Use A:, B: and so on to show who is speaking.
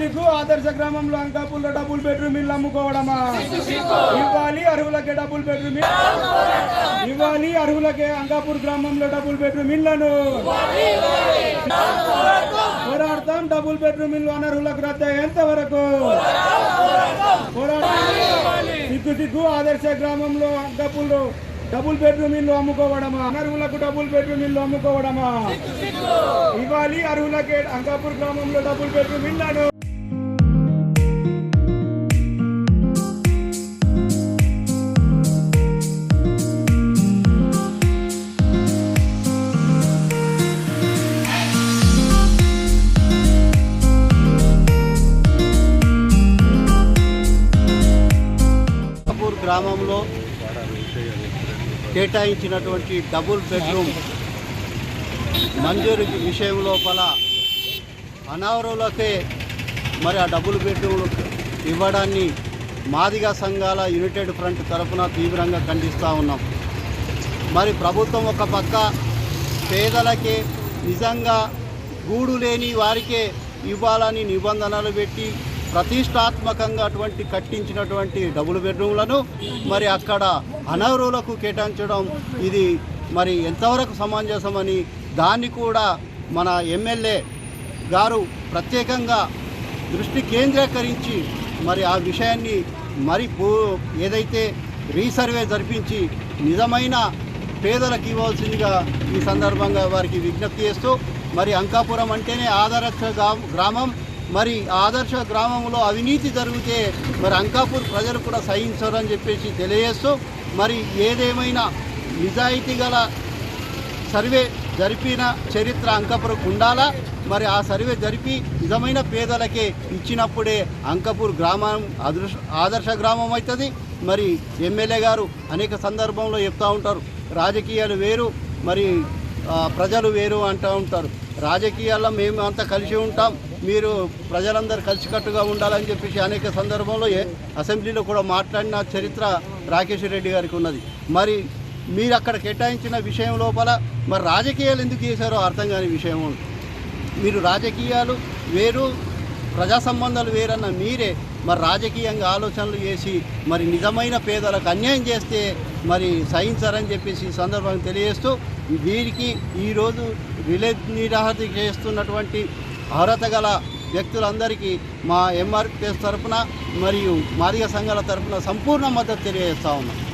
A: దిక్కు ఆదర్శ గ్రామంలో అంకాపూర్లో డబుల్ బెడ్రూమ్ ఇల్లు అమ్ముకోవడమా? ఇవ్వాలి అర్హులకే డబుల్ బెడ్రూమ్ ఇవ్వాలి అర్హులకే అంకాపూర్ గ్రామంలో డబుల్ బెడ్రూమ్ ఇళ్ళను. పోరాడతాం డబుల్ బెడ్రూమ్ ఇల్లు అనర్హులకు రద్ద అయ్యేంత వరకు పోరాడతాం. దిక్కు దిక్కు ఆదర్శ గ్రామంలో అంకాపూర్లో డబుల్ బెడ్రూమ్ ఇల్లు అమ్ముకోవడమా? అనర్హులకు డబుల్ బెడ్రూమ్ ఇల్లు అమ్ముకోవడమా? ఇవ్వాలి అర్హులకే అంకాపూర్ గ్రామంలో డబుల్ బెడ్రూమ్
B: ఇళ్ళను గ్రామంలో కేటాయించినటువంటి డబుల్ బెడ్రూమ్ మంజూరు విషయం లోపల అనవరులకే మరి ఆ డబుల్ బెడ్రూమ్లు ఇవ్వడాన్ని మాదిగా సంఘాల యునైటెడ్ ఫ్రంట్ తరఫున తీవ్రంగా ఖండిస్తూ ఉన్నాం. మరి ప్రభుత్వం ఒక పక్క పేదలకే నిజంగా గూడు లేని వారికే ఇవ్వాలని నిబంధనలు పెట్టి ప్రతిష్టాత్మకంగా అటువంటి కట్టించినటువంటి డబుల్ బెడ్రూమ్లను మరి అక్కడ అనర్హులకు కేటాయించడం ఇది మరి ఎంతవరకు సమంజసమని దాన్ని కూడా మన ఎమ్మెల్యే గారు ప్రత్యేకంగా దృష్టి కేంద్రీకరించి మరి ఆ విషయాన్ని మరి పూ ఏదైతే రీసర్వే జరిపించి నిజమైన పేదలకు ఇవ్వాల్సిందిగా ఈ సందర్భంగా వారికి విజ్ఞప్తి చేస్తూ మరి అంకాపురం అంటేనే ఆదర్శ గ్రామం. మరి ఆదర్శ గ్రామంలో అవినీతి జరిగితే మరి అంకాపూర్ ప్రజలు కూడా సహించరని చెప్పేసి తెలియజేస్తూ మరి ఏదేమైనా నిజాయితీ గల సర్వే జరిపిన చరిత్ర అంకపురం ఉండాలా? మరి ఆ సర్వే జరిపి నిజమైన పేదలకే ఇచ్చినప్పుడే అంకపూర్ గ్రామం ఆదర్శ ఆదర్శ గ్రామం అవుతుంది. మరి ఎమ్మెల్యే గారు అనేక సందర్భంలో చెప్తూ ఉంటారు. రాజకీయాలు వేరు మరి ప్రజలు వేరు అంటూ ఉంటారు. రాజకీయాల్లో మేము అంతా కలిసి ఉంటాం. మీరు ప్రజలందరూ కలిసికట్టుగా ఉండాలని చెప్పేసి అనేక సందర్భంలో ఏ- అసెంబ్లీలో కూడా మాట్లాడిన చరిత్ర రాకేష్ రెడ్డి గారికి ఉన్నది. మరి మీరు అక్కడ కేటాయించిన విషయం లోపల మరి రాజకీయాలు ఎందుకు చేశారో అర్థం కాని విషయం ఉంది. మీరు రాజకీయాలు వేరు ప్రజా సంబంధాలు వేరన్న మీరే మరి రాజకీయంగా ఆలోచనలు చేసి మరి నిజమైన పేదలకు అన్యాయం చేస్తే మరి సహించారని చెప్పేసి ఈ సందర్భంగా తెలియజేస్తూ వీరికి ఈరోజు రిలే నిరాహతి చేస్తున్నటువంటి అర్హత గల వ్యక్తులందరికీ మా ఎంఆర్పిఎస్ తరఫున మరియు మాదిగ సంఘాల తరఫున సంపూర్ణ మద్దతు తెలియజేస్తా ఉన్నాం.